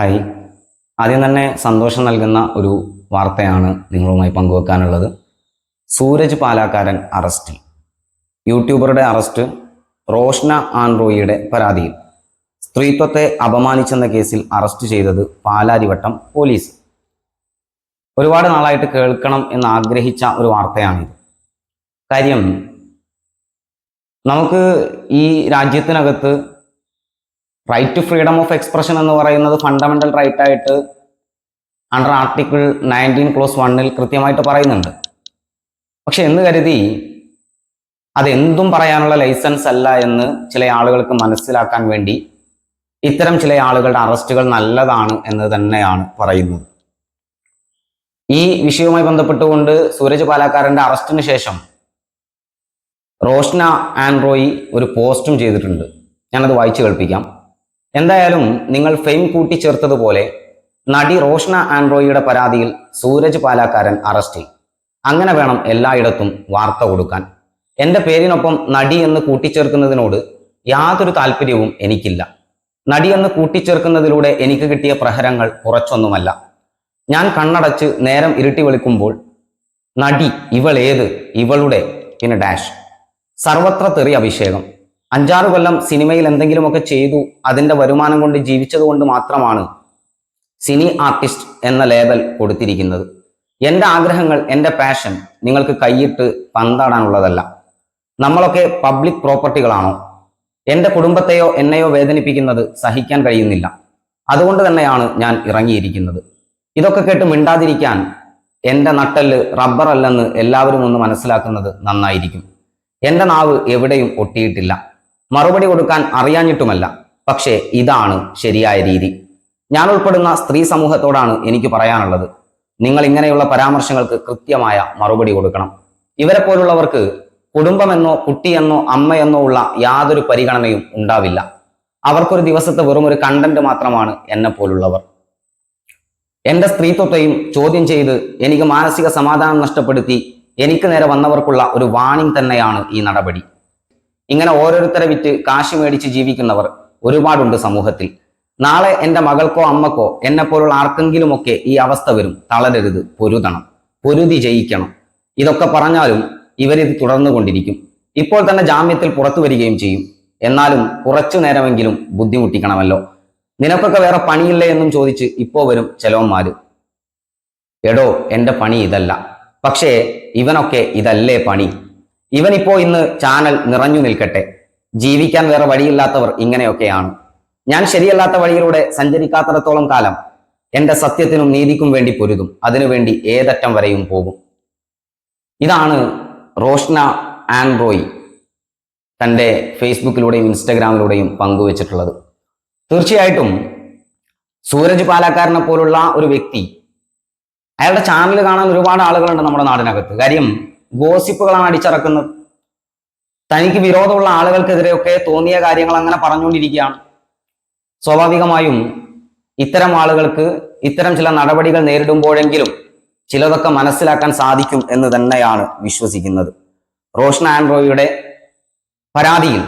Hi. ആദ്യം തന്നെ സന്തോഷം നൽകുന്ന ഒരു വാർത്തയാണ് നിങ്ങളുമായി പങ്കുവെക്കാനുള്ളത്. സൂരജ് പാലാക്കാരൻ അറസ്റ്റിൽ. യൂട്യൂബറുടെ അറസ്റ്റ് റോഷ്ന ആൻറോയിയുടെ പരാതിയിൽ. സ്ത്രീത്വത്തെ അപമാനിച്ചെന്ന കേസിൽ അറസ്റ്റ് ചെയ്തത് പാലാരിവട്ടം പോലീസ്. ഒരുപാട് നാളായിട്ട് കേൾക്കണം എന്ന് ആഗ്രഹിച്ച ഒരു വാർത്തയാണിത്. കാര്യം നമുക്ക് ഈ രാജ്യത്തിനകത്ത് right to freedom of expression എന്ന് പറയുന്നത് ഫണ്ടമെന്റൽ റൈറ്റ് ആയിട്ട് അണ്ടർ ആർട്ടിക്കിൾ നയന്റീൻ ക്ലോസ് വണ്ണിൽ കൃത്യമായിട്ട് പറയുന്നുണ്ട്. പക്ഷെ എന്ന് കരുതി അതെന്തും പറയാനുള്ള ലൈസൻസ് അല്ല എന്ന് ചില ആളുകൾക്ക് മനസ്സിലാക്കാൻ വേണ്ടി ഇത്തരം ചില ആളുകളുടെ അറസ്റ്റുകൾ നല്ലതാണ് എന്ന് തന്നെയാണ് പറയുന്നത്. ഈ വിഷയവുമായി ബന്ധപ്പെട്ടുകൊണ്ട് സൂരജ് പാലാക്കാരന്റെ അറസ്റ്റിന് ശേഷം റോഷ്ന ആൻഡ്രോയി ഒരു പോസ്റ്റും ചെയ്തിട്ടുണ്ട്. ഞാനത് വായിച്ചു കേൾപ്പിക്കാം. എന്തായാലും നിങ്ങൾ ഫെയിം കൂട്ടിച്ചേർത്തതുപോലെ നടി റോഷ്ന ആൻഡ്രോയിയുടെ പരാതിയിൽ സൂരജ് പാലാക്കാരൻ അറസ്റ്റിൽ. അങ്ങനെ വേണം എല്ലായിടത്തും വാർത്ത കൊടുക്കാൻ. എന്റെ പേരിനൊപ്പം നടി എന്ന് കൂട്ടിച്ചേർക്കുന്നതിനോട് യാതൊരു താല്പര്യവും എനിക്കില്ല. നടി എന്ന് കൂട്ടിച്ചേർക്കുന്നതിലൂടെ എനിക്ക് കിട്ടിയ പ്രഹരങ്ങൾ കുറച്ചൊന്നുമല്ല. ഞാൻ കണ്ണടച്ച് നേരം ഇരുട്ടി വിളിക്കുമ്പോൾ നടി ഇവളേത്? ഇവളുടെ? പിന്നെ ഡാഷ്. സർവത്ര തെറി അഭിഷേകം. അഞ്ചാറ് കൊല്ലം സിനിമയിൽ എന്തെങ്കിലുമൊക്കെ ചെയ്തു അതിന്റെ വരുമാനം കൊണ്ട് ജീവിച്ചത് കൊണ്ട് മാത്രമാണ് സിനി ആർട്ടിസ്റ്റ് എന്ന ലേബൽ കൊടുത്തിരിക്കുന്നത്. എന്റെ ആഗ്രഹങ്ങൾ എന്റെ പാഷൻ നിങ്ങൾക്ക് കൈയിട്ട് പന്താടാനുള്ളതല്ല. നമ്മളൊക്കെ പബ്ലിക് പ്രോപ്പർട്ടികളാണോ എന്റെ കുടുംബത്തെയോ എന്നെയോ വേദനിപ്പിക്കുന്നത് സഹിക്കാൻ കഴിയുന്നില്ല. അതുകൊണ്ട് തന്നെയാണ് ഞാൻ ഇറങ്ങിയിരിക്കുന്നത്. ഇതൊക്കെ കേട്ട് മിണ്ടാതിരിക്കാൻ എന്റെ നട്ടൽ റബ്ബർ അല്ലെന്ന് എല്ലാവരും ഒന്ന് മനസ്സിലാക്കുന്നത് നന്നായിരിക്കും. എന്റെ നാവ് എവിടെയും ഒട്ടിയിട്ടില്ല. മറുപടി കൊടുക്കാൻ അറിയാഞ്ഞിട്ടുമല്ല. പക്ഷേ ഇതാണ് ശരിയായ രീതി. ഞാൻ ഉൾപ്പെടുന്ന സ്ത്രീ സമൂഹത്തോടാണ് എനിക്ക് പറയാനുള്ളത്. നിങ്ങൾ ഇങ്ങനെയുള്ള പരാമർശങ്ങൾക്ക് കൃത്യമായ മറുപടി കൊടുക്കണം. ഇവരെ പോലുള്ളവർക്ക് കുടുംബമെന്നോ കുട്ടിയെന്നോ അമ്മയെന്നോ ഉള്ള യാതൊരു പരിഗണനയും ഉണ്ടാവില്ല. അവർക്കൊരു ദിവസത്തെ വെറും ഒരു കണ്ടന്റ് മാത്രമാണ് എന്നെ പോലുള്ളവർ. എന്റെ സ്ത്രീത്വത്തെയും ചോദ്യം ചെയ്ത് എനിക്ക് മാനസിക സമാധാനം നഷ്ടപ്പെടുത്തി എനിക്ക് നേരെ വന്നവർക്കുള്ള ഒരു വാണിംഗ് തന്നെയാണ് ഈ നടപടി. ഇങ്ങനെ ഓരോരുത്തരെ വിറ്റ് കാശ് മേടിച്ച് ജീവിക്കുന്നവർ ഒരുപാടുണ്ട് സമൂഹത്തിൽ. നാളെ എന്റെ മകൾക്കോ അമ്മക്കോ എന്നെപ്പോലുള്ള ആർക്കെങ്കിലുമൊക്കെ ഈ അവസ്ഥ വരും. തളരരുത്. പൊരുതണം. പൊരുതി ജയിക്കണം. ഇതൊക്കെ പറഞ്ഞാലും ഇവരിത് തുടർന്നുകൊണ്ടിരിക്കും. ഇപ്പോൾ തന്നെ ജാമ്യത്തിൽ പുറത്തു വരികയും ചെയ്യും. എന്നാലും കുറച്ചു നേരമെങ്കിലും ബുദ്ധിമുട്ടിക്കണമല്ലോ. നിനക്കൊക്കെ വേറെ പണിയില്ലേ എന്നും ചോദിച്ച് ഇപ്പോ വരും ചെലവന്മാര് എടോ എന്റെ പണി ഇതല്ല. പക്ഷേ ഇവനൊക്കെ ഇതല്ലേ പണി. ഇവനിപ്പോ ഇന്ന് ചാനൽ നിറഞ്ഞു നിൽക്കട്ടെ. ജീവിക്കാൻ വേറെ വഴിയില്ലാത്തവർ ഇങ്ങനെയൊക്കെയാണ്. ഞാൻ ശരിയല്ലാത്ത വഴിയിലൂടെ സഞ്ചരിക്കാത്തിടത്തോളം കാലം എന്റെ സത്യത്തിനും നീതിക്കും വേണ്ടി പൊരുതും. അതിനുവേണ്ടി ഏതറ്റം വരെയും പോകും. ഇതാണ് റോഷ്ന ആൻഡ്രോയ് തന്റെ ഫേസ്ബുക്കിലൂടെയും ഇൻസ്റ്റഗ്രാമിലൂടെയും പങ്കുവച്ചിട്ടുള്ളത്. തീർച്ചയായിട്ടും സൂരജ് പാലക്കാരനെ പോലുള്ള ഒരു വ്യക്തി അയാളുടെ ചാനൽ കാണാൻ ഒരുപാട് ആളുകളുണ്ട് നമ്മുടെ നാടിനകത്ത്. കാര്യം ഗോസിപ്പുകളാണ് അടിച്ചിറക്കുന്നത്. തനിക്ക് വിരോധമുള്ള ആളുകൾക്കെതിരെയൊക്കെ തോന്നിയ കാര്യങ്ങൾ അങ്ങനെ പറഞ്ഞുകൊണ്ടിരിക്കുകയാണ്. സ്വാഭാവികമായും ഇത്തരം ആളുകൾക്ക് ഇത്തരം ചില നടപടികൾ നേരിടുമ്പോഴെങ്കിലും ചിലതൊക്കെ മനസ്സിലാക്കാൻ സാധിക്കും എന്ന് തന്നെയാണ് വിശ്വസിക്കുന്നത്. റോഷൻ ആൻഡ്രോയുടെ പരാതിയിൽ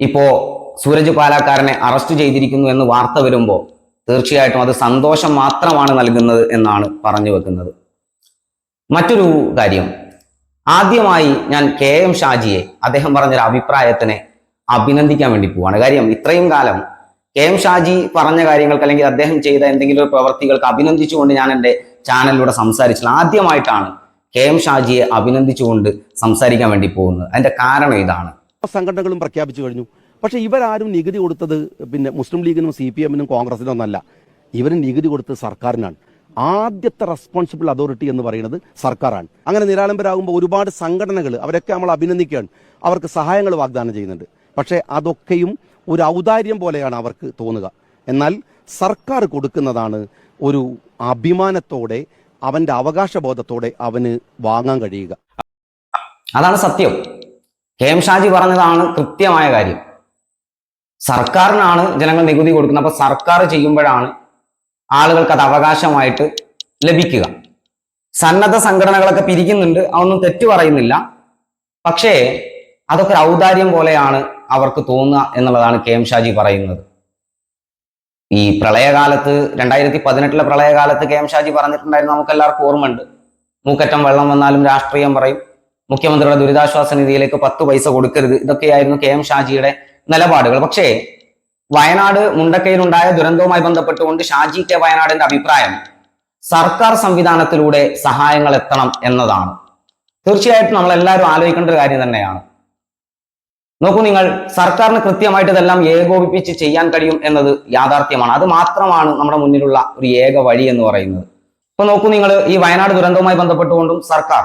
ഇപ്പോ സൂരജ് പാലാക്കാരനെ അറസ്റ്റ് ചെയ്തിരിക്കുന്നു എന്ന് വാർത്ത വരുമ്പോൾ തീർച്ചയായിട്ടും അത് സന്തോഷം മാത്രമാണ് നൽകുന്നത് എന്നാണ് പറഞ്ഞു വെക്കുന്നത്. മറ്റൊരു കാര്യം ആദ്യമായി ഞാൻ കെ എം ഷാജിയെ അദ്ദേഹം പറഞ്ഞൊരു അഭിപ്രായത്തിനെ അഭിനന്ദിക്കാൻ വേണ്ടി പോവാണ്. കാര്യം ഇത്രയും കാലം കെ എം ഷാജി പറഞ്ഞ കാര്യങ്ങൾക്ക് അല്ലെങ്കിൽ അദ്ദേഹം ചെയ്ത എന്തെങ്കിലും ഒരു പ്രവർത്തികൾക്ക് അഭിനന്ദിച്ചുകൊണ്ട് ഞാൻ എന്റെ ചാനലിലൂടെ സംസാരിച്ചില്ല ആദ്യമായിട്ടാണ് കെ എം ഷാജിയെ അഭിനന്ദിച്ചുകൊണ്ട് സംസാരിക്കാൻ വേണ്ടി പോകുന്നത്. അതിന്റെ കാരണം ഇതാണ്. സംഘടനകളും പ്രഖ്യാപിച്ചു കഴിഞ്ഞു. പക്ഷേ ഇവരാരും നികുതി കൊടുത്തത് പിന്നെ മുസ്ലിം ലീഗിനും സി പി എമ്മിനും കോൺഗ്രസിനും ഒന്നല്ല. ഇവർ നികുതി കൊടുത്തത് സർക്കാരിനാണ്. ആദ്യത്തെ റെസ്പോൺസിബിൾ അതോറിറ്റി എന്ന് പറയുന്നത് സർക്കാരാണ്. അങ്ങനെ നിരാലംബരാകുമ്പോൾ ഒരുപാട് സംഘടനകൾ അവരൊക്കെ നമ്മൾ അഭിനന്ദിക്കുകയാണ്. അവർക്ക് സഹായങ്ങൾ വാഗ്ദാനം ചെയ്യുന്നുണ്ട്. പക്ഷേ അതൊക്കെയും ഒരു ഔദാര്യം പോലെയാണ് അവർക്ക് തോന്നുക. എന്നാൽ സർക്കാർ കൊടുക്കുന്നതാണ് ഒരു അഭിമാനത്തോടെ അവന്റെ അവകാശബോധത്തോടെ അവന് വാങ്ങാൻ കഴിയുക. അതാണ് സത്യം. എം ഷാജി പറഞ്ഞതാണ് കൃത്യമായ കാര്യം. സർക്കാരിനാണ് ജനങ്ങൾ നികുതി കൊടുക്കുന്നത്. അപ്പൊ സർക്കാർ ചെയ്യുമ്പോഴാണ് ആളുകൾക്ക് അത് അവകാശമായിട്ട് ലഭിക്കുക. സന്നദ്ധ സംഘടനകളൊക്കെ പിരിക്കുന്നുണ്ട് അതൊന്നും തെറ്റു പറയുന്നില്ല. പക്ഷേ അതൊക്കെ ഒരു ഔദാര്യം പോലെയാണ് അവർക്ക് തോന്നുക എന്നുള്ളതാണ് കെ എം ഷാജി പറയുന്നത്. ഈ പ്രളയകാലത്ത് രണ്ടായിരത്തി പതിനെട്ടിലെ പ്രളയകാലത്ത് കെ എം ഷാജി പറഞ്ഞിട്ടുണ്ടായിരുന്നു നമുക്ക് എല്ലാവർക്കും ഓർമ്മയുണ്ട്. മൂക്കറ്റം വെള്ളം വന്നാലും രാഷ്ട്രീയം പറയും. മുഖ്യമന്ത്രിയുടെ ദുരിതാശ്വാസ നിധിയിലേക്ക് പത്ത് പൈസ കൊടുക്കരുത്. ഇതൊക്കെയായിരുന്നു കെ എം ഷാജിയുടെ നിലപാടുകൾ. പക്ഷേ വയനാട് മുണ്ടക്കയിലുണ്ടായ ദുരന്തവുമായി ബന്ധപ്പെട്ടുകൊണ്ട് ഷാജി കെ വയനാടിന്റെ അഭിപ്രായം സർക്കാർ സംവിധാനത്തിലൂടെ സഹായങ്ങൾ എത്തണം എന്നതാണ്. തീർച്ചയായിട്ടും നമ്മൾ എല്ലാവരും ആലോചിക്കേണ്ട ഒരു കാര്യം തന്നെയാണ്. നോക്കൂ നിങ്ങൾ സർക്കാരിന് കൃത്യമായിട്ട് ഇതെല്ലാം ഏകോപിപ്പിച്ച് ചെയ്യാൻ കഴിയും എന്നത് യാഥാർത്ഥ്യമാണ്. അത് മാത്രമാണ് നമ്മുടെ മുന്നിലുള്ള ഒരു ഏക വഴി എന്ന് പറയുന്നത്. ഇപ്പൊ നോക്കൂ നിങ്ങൾ ഈ വയനാട് ദുരന്തവുമായി ബന്ധപ്പെട്ടുകൊണ്ടും സർക്കാർ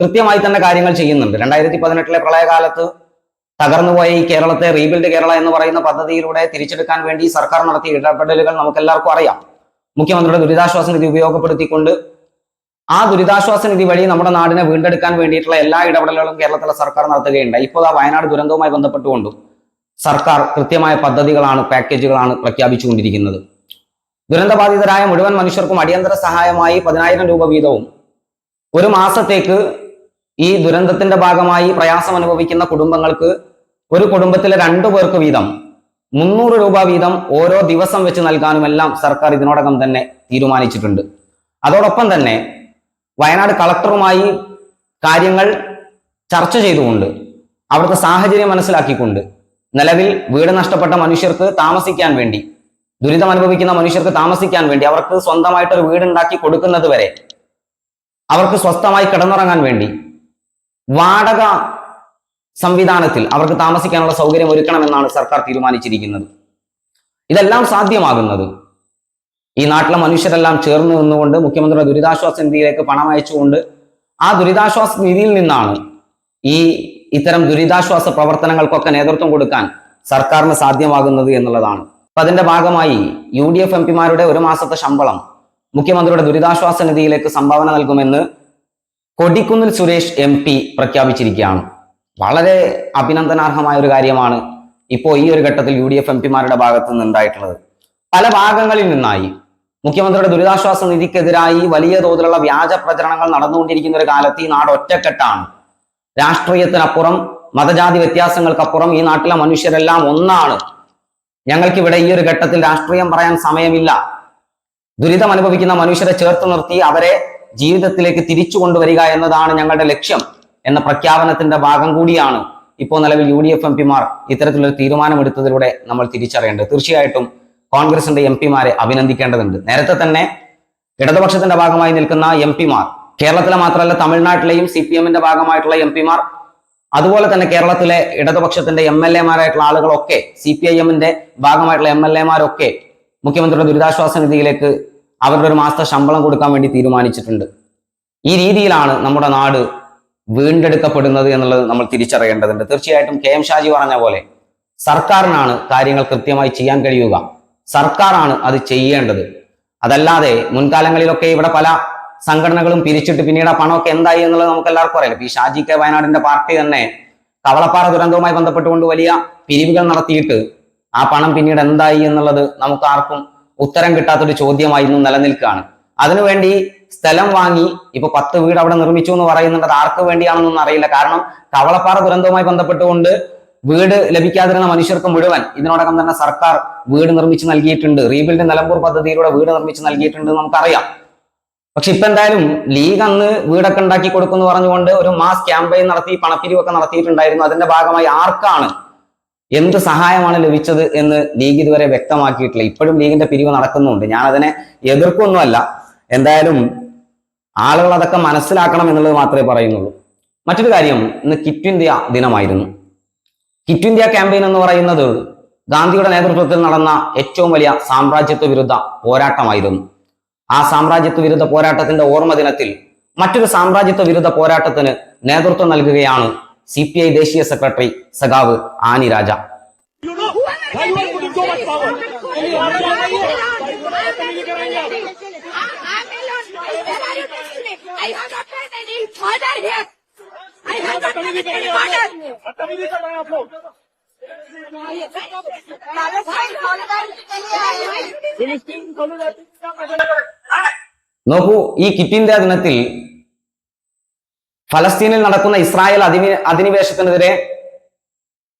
കൃത്യമായി തന്നെ കാര്യങ്ങൾ ചെയ്യുന്നുണ്ട്. രണ്ടായിരത്തി പതിനെട്ടിലെ പ്രളയകാലത്ത് തകർന്നുപോയ ഈ കേരളത്തെ റീബിൽഡ് കേരള എന്ന് പറയുന്ന പദ്ധതിയിലൂടെ തിരിച്ചെടുക്കാൻ വേണ്ടി സർക്കാർ നടത്തിയ ഇടപെടലുകൾ നമുക്ക് എല്ലാവർക്കും അറിയാം. മുഖ്യമന്ത്രിയുടെ ദുരിതാശ്വാസ നിധി ഉപയോഗപ്പെടുത്തിക്കൊണ്ട് ആ ദുരിതാശ്വാസ നിധി വഴി നമ്മുടെ നാടിനെ വീണ്ടെടുക്കാൻ വേണ്ടിയിട്ടുള്ള എല്ലാ ഇടപെടലുകളും കേരളത്തിലെ സർക്കാർ നടത്തുകയുണ്ട് ഇപ്പോൾ ആ വയനാട് ദുരന്തവുമായി ബന്ധപ്പെട്ടുകൊണ്ടും സർക്കാർ കൃത്യമായ പദ്ധതികളാണ് പാക്കേജുകളാണ് പ്രഖ്യാപിച്ചുകൊണ്ടിരിക്കുന്നത്. ദുരന്തബാധിതരായ മുഴുവൻ മനുഷ്യർക്കും അടിയന്തര സഹായമായി പതിനായിരം രൂപ വീതവും ഒരു മാസത്തേക്ക് ഈ ദുരന്തത്തിന്റെ ഭാഗമായി പ്രയാസം അനുഭവിക്കുന്ന കുടുംബങ്ങൾക്ക് ഒരു കുടുംബത്തിലെ രണ്ടു പേർക്ക് വീതം മുന്നൂറ് രൂപ വീതം ഓരോ ദിവസം വെച്ച് നൽകാനുമെല്ലാം സർക്കാർ ഇതിനോടകം തന്നെ തീരുമാനിച്ചിട്ടുണ്ട്. അതോടൊപ്പം തന്നെ വയനാട് കളക്ടറുമായി കാര്യങ്ങൾ ചർച്ച ചെയ്തുകൊണ്ട് അവിടുത്തെ സാഹചര്യം മനസ്സിലാക്കിക്കൊണ്ട് നിലവിൽ വീട് നഷ്ടപ്പെട്ട മനുഷ്യർക്ക് താമസിക്കാൻ വേണ്ടി ദുരിതം അനുഭവിക്കുന്ന മനുഷ്യർക്ക് താമസിക്കാൻ വേണ്ടി അവർക്ക് സ്വന്തമായിട്ടൊരു വീടുണ്ടാക്കി കൊടുക്കുന്നത് വരെ അവർക്ക് സ്വസ്ഥമായി കിടന്നുറങ്ങാൻ വേണ്ടി വാടക സംവിധാനത്തിൽ അവർക്ക് താമസിക്കാനുള്ള സൗകര്യം ഒരുക്കണമെന്നാണ് സർക്കാർ തീരുമാനിച്ചിരിക്കുന്നത്. ഇതെല്ലാം സാധ്യമാകുന്നത്. ഈ നാട്ടിലെ മനുഷ്യരെല്ലാം ചേർന്ന് നിന്നുകൊണ്ട് മുഖ്യമന്ത്രിയുടെ ദുരിതാശ്വാസ നിധിയിലേക്ക് പണം അയച്ചുകൊണ്ട് ആ ദുരിതാശ്വാസ നിധിയിൽ നിന്നാണ് ഈ ഇത്തരം ദുരിതാശ്വാസ പ്രവർത്തനങ്ങൾക്കൊക്കെ നേതൃത്വം കൊടുക്കാൻ സർക്കാരിന് സാധ്യമാകുന്നത് എന്നുള്ളതാണ്. അപ്പൊ അതിന്റെ ഭാഗമായി യു ഡി എഫ് എം പിമാരുടെ ഒരു മാസത്തെ ശമ്പളം മുഖ്യമന്ത്രിയുടെ ദുരിതാശ്വാസ നിധിയിലേക്ക് സംഭാവന നൽകുമെന്ന് കൊടിക്കുന്നിൽ സുരേഷ് എം പ്രഖ്യാപിച്ചിരിക്കുകയാണ്. വളരെ അഭിനന്ദനാർഹമായ ഒരു കാര്യമാണ് ഇപ്പോൾ ഈ ഒരു ഘട്ടത്തിൽ യു ഡി എഫ് എം പിമാരുടെ ഭാഗത്തു നിന്ന് ഉണ്ടായിട്ടുള്ളത്. പല ഭാഗങ്ങളിൽ നിന്നായി മുഖ്യമന്ത്രിയുടെ ദുരിതാശ്വാസ നിധിക്കെതിരായി വലിയ തോതിലുള്ള വ്യാജ പ്രചരണങ്ങൾ നടന്നുകൊണ്ടിരിക്കുന്ന ഒരു കാലത്ത് ഈ നാട് ഒറ്റക്കെട്ടാണ്. രാഷ്ട്രീയത്തിനപ്പുറം മതജാതി വ്യത്യാസങ്ങൾക്കപ്പുറം ഈ നാട്ടിലെ മനുഷ്യരെല്ലാം ഒന്നാണ്. ഞങ്ങൾക്കിവിടെ ഈ ഒരു ഘട്ടത്തിൽ രാഷ്ട്രീയം പറയാൻ സമയമില്ല. ദുരിതം അനുഭവിക്കുന്ന മനുഷ്യരെ ചേർത്ത് നിർത്തി അവരെ ജീവിതത്തിലേക്ക് തിരിച്ചു കൊണ്ടുവരിക എന്നതാണ് ഞങ്ങളുടെ ലക്ഷ്യം. എന്ന പ്രഖ്യാപനത്തിന്റെ ഭാഗം കൂടിയാണ് ഇപ്പോൾ നിലവിൽ യു ഡി എഫ് എം പിമാർ ഇത്തരത്തിലൊരു തീരുമാനമെടുത്തതിലൂടെ നമ്മൾ തിരിച്ചറിയേണ്ടത്. തീർച്ചയായിട്ടും കോൺഗ്രസിന്റെ എം പിമാരെ അഭിനന്ദിക്കേണ്ടതുണ്ട്. നേരത്തെ തന്നെ ഇടതുപക്ഷത്തിന്റെ ഭാഗമായി നിൽക്കുന്ന എം പിമാർ കേരളത്തിലെ മാത്രമല്ല തമിഴ്നാട്ടിലെയും സി പി എമ്മിന്റെ ഭാഗമായിട്ടുള്ള എം പിമാർ അതുപോലെ തന്നെ കേരളത്തിലെ ഇടതുപക്ഷത്തിന്റെ എം എൽ എമാരായിട്ടുള്ള ആളുകളൊക്കെ സി പി ഐ എമ്മിന്റെ ഭാഗമായിട്ടുള്ള എം എൽ എമാരൊക്കെ മുഖ്യമന്ത്രിയുടെ ദുരിതാശ്വാസ നിധിയിലേക്ക് അവരുടെ ഒരു മാസത്തെ ശമ്പളം കൊടുക്കാൻ വേണ്ടി തീരുമാനിച്ചിട്ടുണ്ട്. ഈ രീതിയിലാണ് നമ്മുടെ നാട് വീണ്ടെടുക്കപ്പെടുന്നത് എന്നുള്ളത് നമ്മൾ തിരിച്ചറിയേണ്ടതുണ്ട്. തീർച്ചയായിട്ടും കെ എം ഷാജി പറഞ്ഞ പോലെ സർക്കാരിനാണ് കാര്യങ്ങൾ കൃത്യമായി ചെയ്യാൻ കഴിയുക. സർക്കാരാണ് അത് ചെയ്യേണ്ടത്. അതല്ലാതെ മുൻകാലങ്ങളിലൊക്കെ ഇവിടെ പല സംഘടനകളും പിരിച്ചിട്ട് പിന്നീട് ആ പണമൊക്കെ എന്തായി എന്നുള്ളത് നമുക്ക് എല്ലാവർക്കും അറിയാം ഈ ഷാജി കെ വയനാടിന്റെ പാർട്ടി തന്നെ കവളപ്പാറ ദുരന്തവുമായി ബന്ധപ്പെട്ടുകൊണ്ട് വലിയ പിരിവുകൾ നടത്തിയിട്ട് ആ പണം പിന്നീട് എന്തായി എന്നുള്ളത് നമുക്ക് ആർക്കും ഉത്തരം കിട്ടാത്തൊരു ചോദ്യമായി ഇന്നും നിലനിൽക്കുകയാണ്. അതിനുവേണ്ടി സ്ഥലം വാങ്ങി ഇപ്പൊ പത്ത് വീട് അവിടെ നിർമ്മിച്ചു എന്ന് പറയുന്നുണ്ട്. ആർക്ക് വേണ്ടിയാണെന്നൊന്നും അറിയില്ല. കാരണം കവളപ്പാറ ദുരന്തവുമായി ബന്ധപ്പെട്ടുകൊണ്ട് വീട് ലഭിക്കാതിരുന്ന മനുഷ്യർക്ക് മുഴുവൻ ഇതിനോടകം തന്നെ സർക്കാർ വീട് നിർമ്മിച്ച് നൽകിയിട്ടുണ്ട്. റീബിൽഡ് നിലമ്പൂർ പദ്ധതിയിലൂടെ വീട് നിർമ്മിച്ച് നൽകിയിട്ടുണ്ട് നമുക്കറിയാം. പക്ഷെ ഇപ്പൊ എന്തായാലും ലീഗ് അന്ന് വീടൊക്കെ ഉണ്ടാക്കി കൊടുക്കുന്നു പറഞ്ഞുകൊണ്ട് ഒരു മാസ് ക്യാമ്പയിൻ നടത്തി പണപ്പിരിവൊക്കെ നടത്തിയിട്ടുണ്ടായിരുന്നു. അതിന്റെ ഭാഗമായി ആർക്കാണ് എന്ത് സഹായമാണ് ലഭിച്ചത് എന്ന് ലീഗ് ഇതുവരെ വ്യക്തമാക്കിയിട്ടില്ല. ഇപ്പോഴും ലീഗിന്റെ പിരിവ് നടക്കുന്നുണ്ട്. ഞാൻ അതിനെ എതിർക്കൊന്നുമല്ല. എന്തായാലും ആളുകൾ അതൊക്കെ മനസ്സിലാക്കണം എന്നുള്ളത് മാത്രമേ പറയുന്നുള്ളൂ. മറ്റൊരു കാര്യം ഇന്ന് കിറ്റ് ഇന്ത്യ ദിനമായിരുന്നു. കിറ്റ് ഇന്ത്യ ക്യാമ്പയിൻ എന്ന് പറയുന്നത് ഗാന്ധിയുടെ നേതൃത്വത്തിൽ നടന്ന ഏറ്റവും വലിയ സാമ്രാജ്യത്വ വിരുദ്ധ പോരാട്ടമായിരുന്നു. ആ സാമ്രാജ്യത്വ വിരുദ്ധ പോരാട്ടത്തിന്റെ ഓർമ്മ ദിനത്തിൽ മറ്റൊരു സാമ്രാജ്യത്വ വിരുദ്ധ പോരാട്ടത്തിന് നേതൃത്വം നൽകുകയാണ് സി പി ഐ ദേശീയ സെക്രട്ടറി സഖാവ് ആനി രാജ. Why you want to put so much power? I'm alone. Where are you taking me? I have not paid any further here. I have not paid any further. बदतमीजी कर रहे हैं आप लोग Lala bhai, solidarity के लिए आए हैं. फिलिस्तीन solidarity का मतलब നോക്കൂ ഈ കിറ്റ് ഇന്ത്യ ദിനത്തിൽ ഫലസ്തീനിൽ നടക്കുന്ന ഇസ്രായേൽ അധിനി അധിനിവേശത്തിനെതിരെ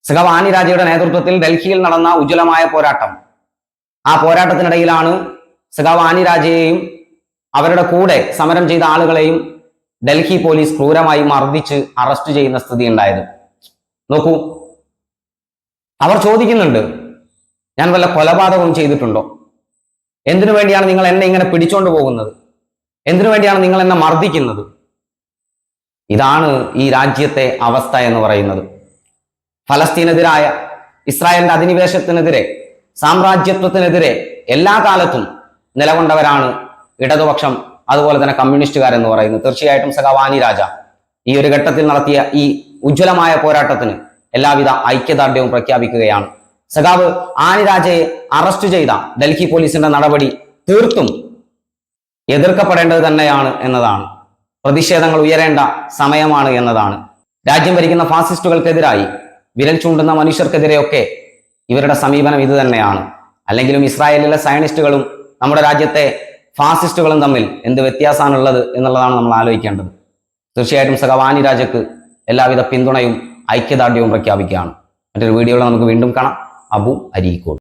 സഖാവ് ആനി രാജയുടെ നേതൃത്വത്തിൽ ഡൽഹിയിൽ നടന്ന ഉജ്ജ്വലമായ പോരാട്ടം ആ പോരാട്ടത്തിനിടയിലാണ് സഖാവ് ആനി രാജയെയും അവരുടെ കൂടെ സമരം ചെയ്ത ആളുകളെയും ഡൽഹി പോലീസ് ക്രൂരമായി മർദ്ദിച്ച് അറസ്റ്റ് ചെയ്യുന്ന സ്ഥിതി ഉണ്ടായത്. നോക്കൂ. അവർ ചോദിക്കുന്നുണ്ട് ഞാൻ വല്ല കൊലപാതകവും ചെയ്തിട്ടുണ്ടോ? എന്തിനു വേണ്ടിയാണ് നിങ്ങൾ എന്നെ ഇങ്ങനെ പിടിച്ചോണ്ട് പോകുന്നത്? എന്തിനു വേണ്ടിയാണ് നിങ്ങൾ എന്നെ മർദ്ദിക്കുന്നത്? ഇതാണ് ഈ രാജ്യത്തെ അവസ്ഥ എന്ന് പറയുന്നത്. ഫലസ്തീനെതിരായ ഇസ്രായേലിന്റെ അധിനിവേശത്തിനെതിരെ സാമ്രാജ്യത്വത്തിനെതിരെ എല്ലാ കാലത്തും നിലകൊണ്ടവരാണ് ഇടതുപക്ഷം അതുപോലെ തന്നെ കമ്മ്യൂണിസ്റ്റുകാരെന്ന് പറയുന്നത്. തീർച്ചയായിട്ടും സഖാവാനി രാജ ഈ ഒരു ഘട്ടത്തിൽ നടത്തിയ ഈ ഉജ്ജ്വലമായ പോരാട്ടത്തിന് എല്ലാവിധ ഐക്യദാർഢ്യവും പ്രഖ്യാപിക്കുകയാണ്. സഖാവ് ആനി രാജയെ അറസ്റ്റ് ചെയ്ത ഡൽഹി പോലീസിന്റെ നടപടി തീർത്തും എതിർക്കപ്പെടേണ്ടത് തന്നെയാണ് എന്നതാണ്. പ്രതിഷേധങ്ങൾ ഉയരേണ്ട സമയമാണ് എന്നതാണ്. രാജ്യം ഭരിക്കുന്ന ഫാസിസ്റ്റുകൾക്കെതിരായി വിരൽ ചൂണ്ടുന്ന മനുഷ്യർക്കെതിരെയൊക്കെ ഇവരുടെ സമീപനം ഇത് തന്നെയാണ്. അല്ലെങ്കിലും ഇസ്രായേലിലെ സയനിസ്റ്റുകളും നമ്മുടെ രാജ്യത്തെ ഫാസിസ്റ്റുകളും തമ്മിൽ എന്ത് വ്യത്യാസമാണുള്ളത് എന്നുള്ളതാണ് നമ്മൾ ആലോചിക്കേണ്ടത്. തീർച്ചയായിട്ടും സഖവാനി രാജക്ക് എല്ലാവിധ പിന്തുണയും ഐക്യദാർഢ്യവും പ്രഖ്യാപിക്കുകയാണ്. മറ്റൊരു വീഡിയോയിൽ നമുക്ക് വീണ്ടും കാണാം. അബു അരീക്കോട്.